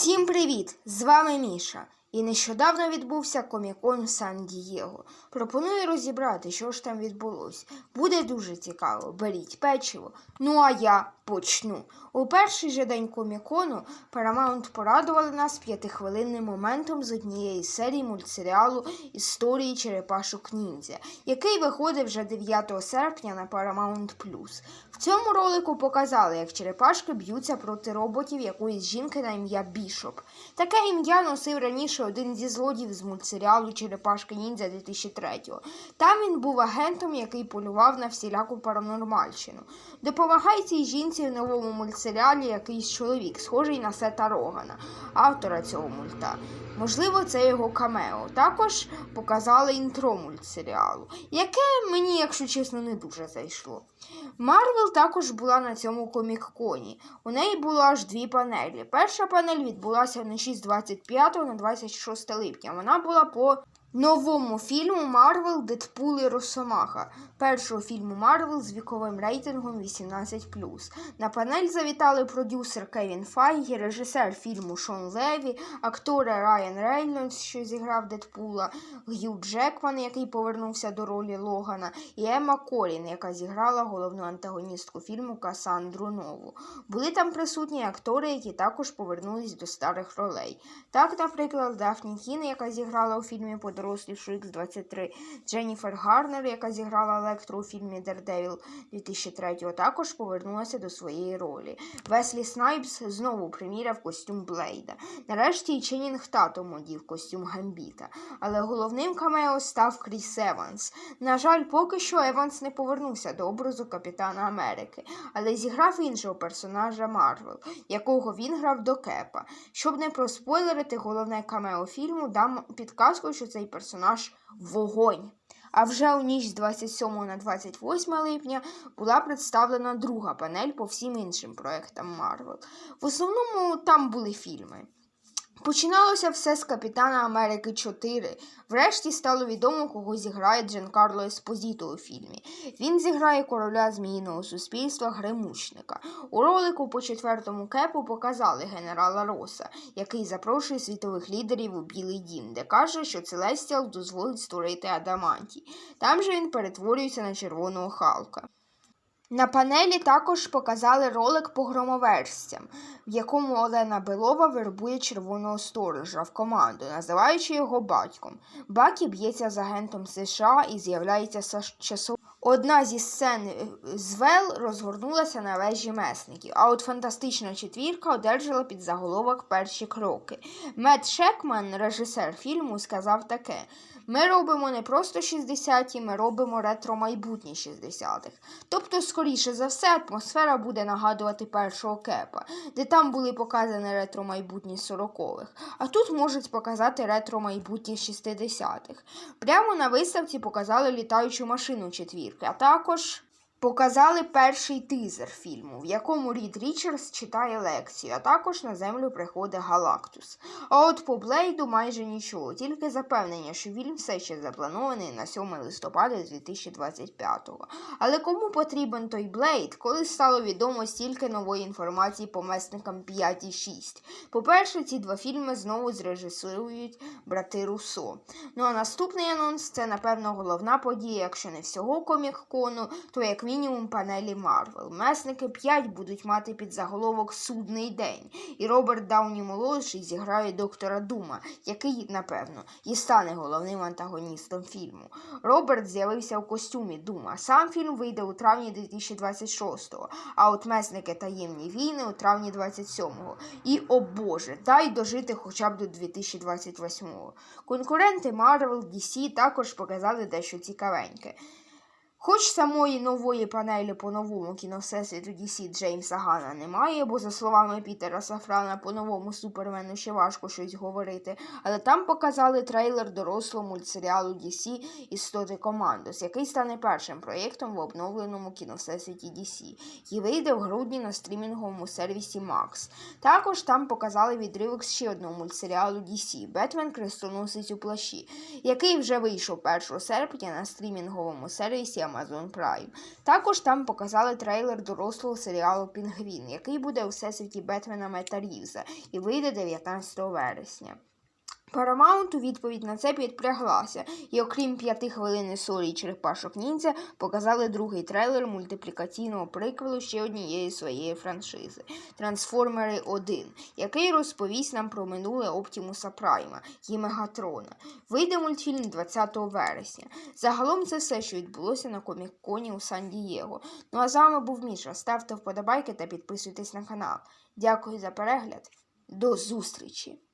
Всім привіт! З вами Міша. І нещодавно відбувся комікон Сан-Дієго. Пропоную розібрати, що ж там відбулось. Буде дуже цікаво. Беріть печиво. Ну а я почну. У перший же день комікону Paramount порадували нас п'ятихвилинним моментом з однієї серії мультсеріалу Історії черепашок ніндзя, який виходить вже 9 серпня на Paramount+. В цьому ролику показали, як черепашки б'ються проти роботів якоїсь жінки на ім'я Бішоп. Таке ім'я носив раніше один зі злодіїв з мультсеріалу Черепашки ніндзя 2003-го. Там він був агентом, який полював на всіляку паранормальщину. Допомагає цій жінці в новому мультсеріалі якийсь чоловік, схожий на Сета Рогана, автора цього мульта. Можливо, це його камео. Також показали інтро мультсеріалу, яке мені, якщо чесно, не дуже зайшло. Марвел також була на цьому комік-коні. У неї було аж дві панелі. Перша панель відбулася вночі з 25 на 26 липня. Вона була по новому фільму Марвел Дедпул і Росомаха, першого фільму Марвел з віковим рейтингом 18+. На панель завітали продюсер Кевін Файгі, режисер фільму Шон Леві, актори Райан Рейнольдс, що зіграв Дедпула, Г'ю Джекман, який повернувся до ролі Логана, і Емма Колін, яка зіграла головну антагоністку фільму Касандру Нову. Були там присутні актори, які також повернулись до старих ролей. Так, наприклад, Дафні Кін, яка зіграла у фільмі Подорослівшу Х-23, Дженніфер Гарнер, яка зіграла Електро у фільмі Дердевіл 2003-го, також повернулася до своєї ролі. Веслі Снайпс знову приміряв костюм Блейда. Нарешті і Ченнінг Татум одів костюм Гамбіта. Але головним камео став Кріс Еванс. На жаль, поки що Еванс не повернувся до образу Капітана Америки, але зіграв іншого персонажа Марвел, якого він грав до Кепа. Щоб не проспойлерити головне камео фільму, дам підказку, що цей персонаж вогонь. А вже у ніч з 27 на 28 липня була представлена друга панель по всім іншим проектам Марвел. В основному там були фільми. Починалося все з Капітана Америки 4. Врешті стало відомо, кого зіграє Джанкарло Еспозіто у фільмі. Він зіграє короля зміїного суспільства Гремучника. У ролику по четвертому кепу показали генерала Роса, який запрошує світових лідерів у Білий Дім, де каже, що Целестіал дозволить створити Адамантій. Там же він перетворюється на червоного Халка. На панелі також показали ролик по громоверстям, в якому Олена Белова вербує червоного сторожа в команду, називаючи його батьком. Бакі б'ється з агентом США і з'являється часово. Одна зі сцен е, з Вел розгорнулася на вежі месників, а от фантастична четвірка одержала під заголовок перші кроки. Мед Шекман, режисер фільму, сказав таке. Ми робимо не просто 60-ті, ми робимо ретро-майбутні 60-х. Тобто, скоріше за все, атмосфера буде нагадувати першого кепа, де там були показані ретро-майбутні 40-х, а тут можуть показати ретро-майбутні 60-х. Прямо на виставці показали літаючу машину четвірки, а також. Показали перший тизер фільму, в якому Рід Річардс читає лекцію, а також на землю приходить Галактус. А от по Блейду майже нічого, тільки запевнення, що фільм все ще запланований на 7 листопада 2025-го. Але кому потрібен той Блейд, коли стало відомо стільки нової інформації по месникам 5 і 6? По-перше, ці два фільми знову зрежисують брати Руссо. Ну а наступний анонс це, напевно, головна подія, якщо не всього комік-кону, то як мінімум панелі Марвел. Месники 5 будуть мати під заголовок Судний день. І Роберт Дауні молодший зіграє доктора Дума, який, напевно, і стане головним антагоністом фільму. Роберт з'явився у костюмі Дума. Сам фільм вийде у травні 2026-го, а от месники таємні війни у травні 27-го. І о Боже, дай дожити хоча б до 2028-го. Конкуренти Marvel, DC також показали дещо цікавеньке. Хоч самої нової панелі по новому кіновсесвіту DC Джеймса Гана немає, бо, за словами Пітера Сафрана, по новому супермену ще важко щось говорити, але там показали трейлер дорослого мультсеріалу DC Істоти Командос, який стане першим проєктом в обновленому кіновсесвіті DC і вийде в грудні на стрімінговому сервісі Max. Також там показали відривок ще одного мультсеріалу DC Бетмен. Крестоносець у плащі, який вже вийшов 1 серпня на стрімінговому сервісі Amazon Prime. Також там показали трейлер дорослого серіалу Пінгвін, який буде у всесвіті Бетмена Мета Рівза і вийде 19 вересня. Paramount у відповідь на це підпряглася, і окрім п'яти хвилин історії черепашок ніндзя, показали другий трейлер мультиплікаційного приквелу ще однієї своєї франшизи Трансформери 1, який розповість нам про минуле Оптімуса Прайма і Мегатрона. Вийде мультфільм 20 вересня. Загалом це все, що відбулося на комік-коні у Сан-Дієго. Ну а з вами був Міша. Ставте вподобайки та підписуйтесь на канал. Дякую за перегляд. До зустрічі!